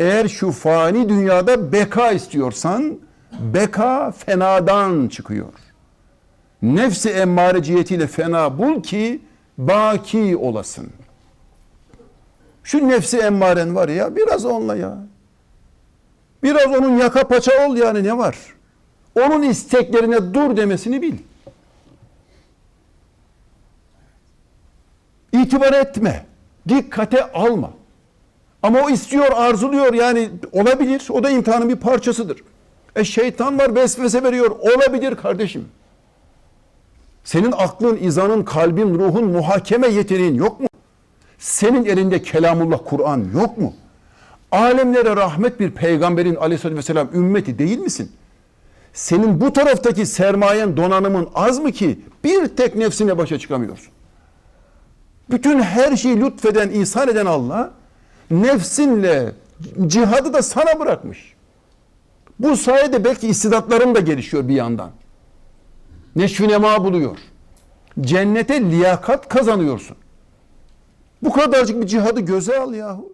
Eğer şu fani dünyada beka istiyorsan beka fenadan çıkıyor. Nefsi emmare cihetiyle fena bul ki baki olasın. Şu nefsi emmaren var ya biraz onunla ya. Biraz onun yaka paça ol yani ne var? Onun isteklerine dur demesini bil. İtibar etme. Dikkate alma. Ama o istiyor, arzuluyor yani olabilir. O da imtihanın bir parçasıdır. E şeytan var vesvese veriyor. Olabilir kardeşim. Senin aklın, izanın, kalbin, ruhun, muhakeme yeteneğin yok mu? Senin elinde kelamullah Kur'an yok mu? Alemlere rahmet bir peygamberin aleyhissalatü vesselam ümmeti değil misin? Senin bu taraftaki sermayen donanımın az mı ki bir tek nefsine başa çıkamıyorsun? Bütün her şeyi lütfeden, ihsan eden Allah nefsinle cihadı da sana bırakmış. Bu sayede belki istidatların da gelişiyor bir yandan. Neşvi nema buluyor. Cennete liyakat kazanıyorsun. Bu kadarcık bir cihadı göze al yahu.